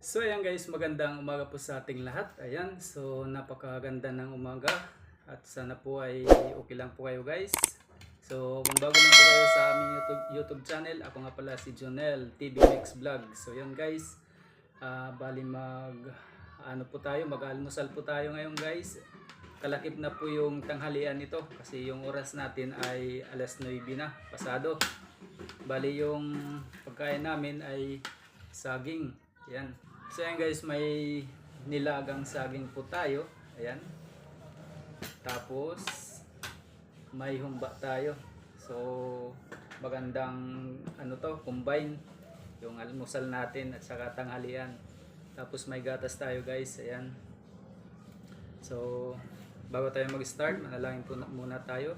So ayan guys, magandang umaga po sa ating lahat. Ayan, so napakaganda ng umaga at sana po ay okay lang po kayo guys. So kung bago lang po kayo sa aming YouTube, YouTube channel, ako nga pala si Jonel TV Mix Vlog. So yun guys, ah bali mag ano po tayo, mag-almusal po tayo ngayon guys. Kalakip na po yung tanghalian nito kasi yung oras natin ay alas 9 na pasado. Bali yung pagkain namin ay saging. Ayan. So ayan guys, may nilagang saging po tayo. Ayan. Tapos may humba tayo. So magandang ano to, combine yung almusal natin at saka tanghalian. Tapos may gatas tayo guys. Ayan. So bago tayo mag-start, manalangin po na- muna tayo.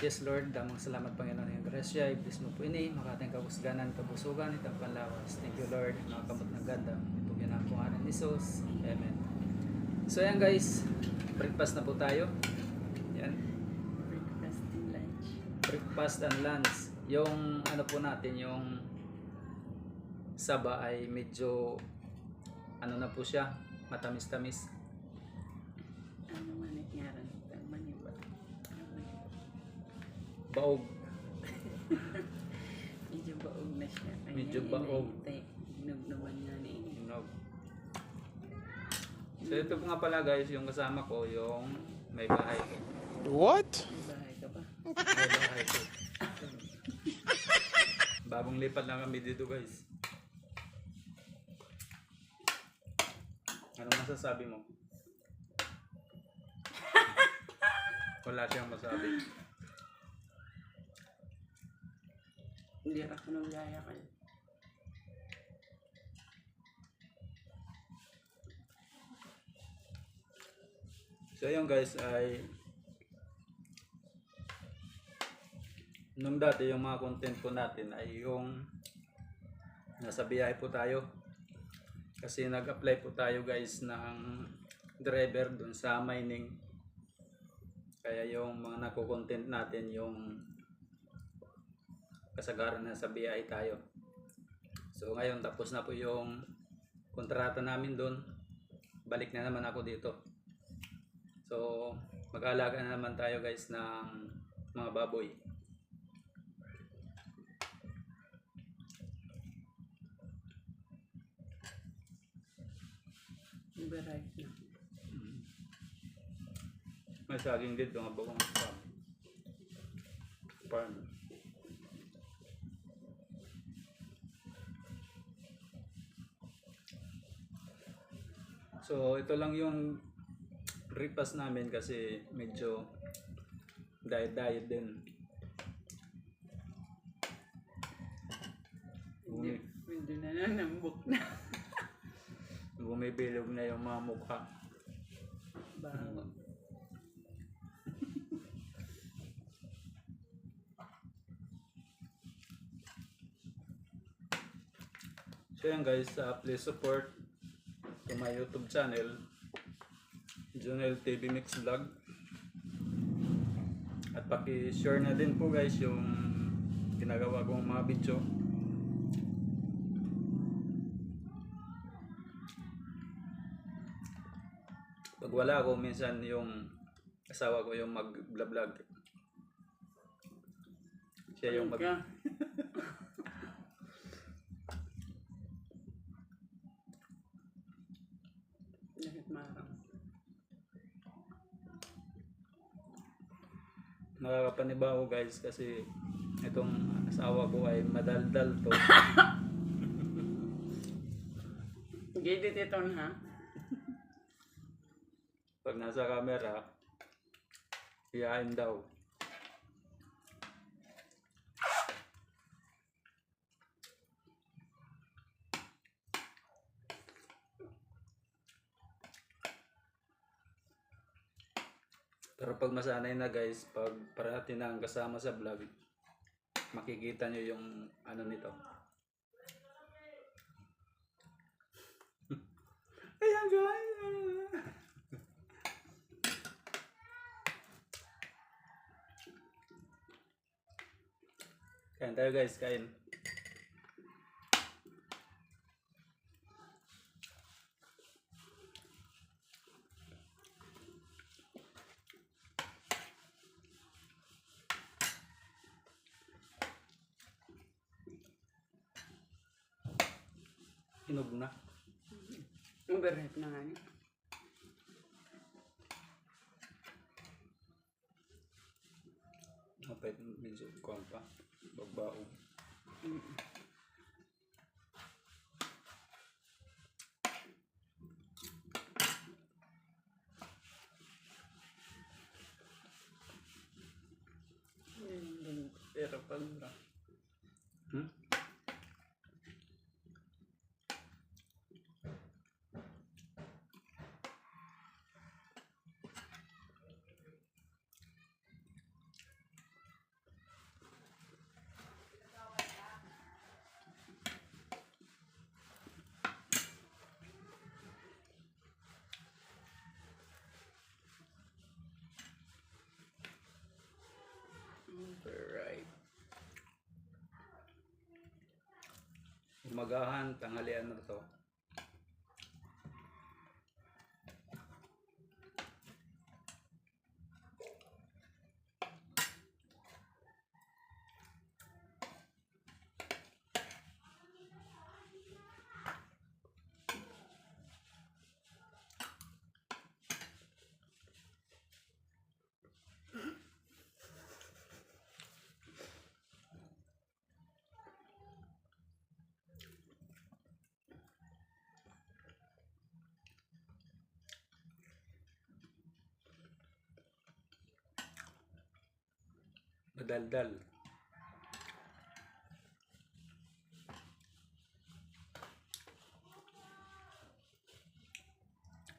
Yes Lord, damang salamat Panginoon ng grasya. I-bless mo po ini, makatang kabusganan, kabusugan, itang panlawas. Thank you Lord, nakakamot ng ganda. Ang pangalan ni Jesus. Amen. So yan guys, breakfast na po tayo. Yan, Breakfast and lunch. breakfast and lunch. Yung ano po natin, yung saba ay medyo ano na po siya, matamis-tamis. Ano man Baog. Medyo baog na siya. Kaya Medyo baog. Inog naman nga ni Hinog. So ito nga pala guys, yung kasama ko, yung may bahay ko. What? May bahay ka ba? May bahay ko. Bagong lipat lang kami dito guys. Anong masasabi mo? Wala siyang masabi. Hindi ako nang gaya ka. So yun guys ay nung dati yung mga content po natin ay yung nasa biyahe po tayo kasi nag-apply po tayo guys ng driver dun sa mining kaya yung mga nako-content natin yung kasagaran na sa biyahe tayo so ngayon tapos na po yung kontrata namin dun balik na naman ako dito So, mag-aalaga na naman tayo guys ng mga baboy. Variety na. May saging dito nga bagong farm. Farm. So, ito lang yung repas namin kasi medyo diet-diet din. Hindi. Bumi- Medyo nananambok na. Bumibilog na yung mga mukha. Bago. So yan guys, uh, please support to my YouTube channel, Jonel TV Mix Vlog. At paki-share na din po guys yung ginagawa kong mga video. Pag wala ako, minsan yung asawa ko yung mag-vlog. Siya yung mag... marang. nakakapanibago guys kasi itong asawa ko ay madaldal to. Gidit ito ha. Pag nasa camera, iyain daw. Pero pag masanay na guys, pag parati na ang kasama sa vlog, makikita nyo yung ano nito. Ayan guys! Kain tayo guys, kain. Hinog na. Overhype na nga niya. Mapait medyo kuwan pa. Bagbaog. Mm. Mm, Pero pag Hmm? overripe. Umagahan, tanghalian na to. Madaldal.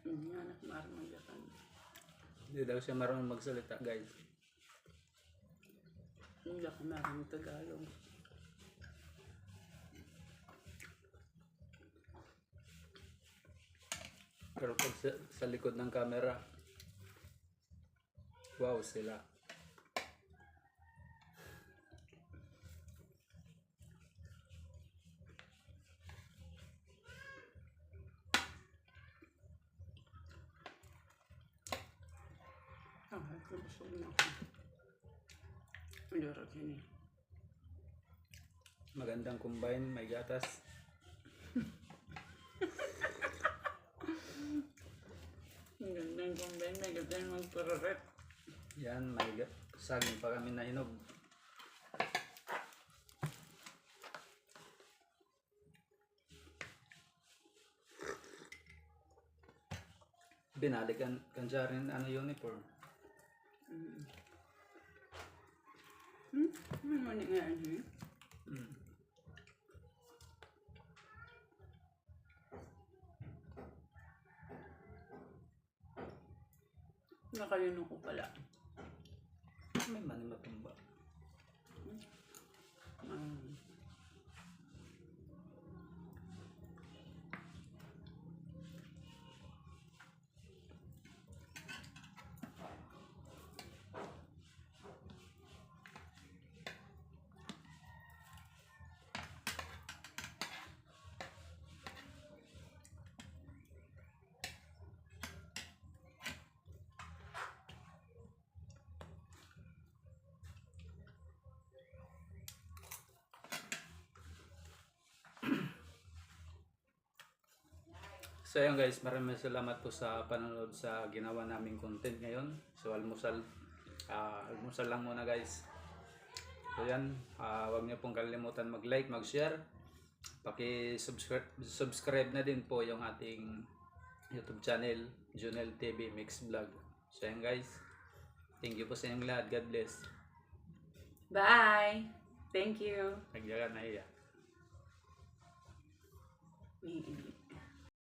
Hindi anak maramayakan. Hindi daw siya marunong magsalita, guys. Hindi ako marunong Tagalog. Pero pag sa, sa likod ng camera, wow sila. Ah, busog na ako. Luro kini. Magandang combine, may gatas. Ang gandang combine, may gandang magpararep. Yan, may saging pa kami na hinog. Binalikan kan siya rin ano uniform. Hmm? Ano man nga ano eh? Mm. Nakayuno ko pala. May mani matumba. So ayun guys, maraming salamat po sa panonood sa ginawa naming content ngayon. So almusal, ah, almusal lang muna guys. So yan, ah, huwag niyo pong kalimutan mag-like, mag-share. Paki-subscribe subscribe na din po yung ating YouTube channel, Junel TV Mix Vlog. So yan guys, thank you po sa inyong lahat. God bless. Bye! Thank you. Nagjaga na iya. Iinit.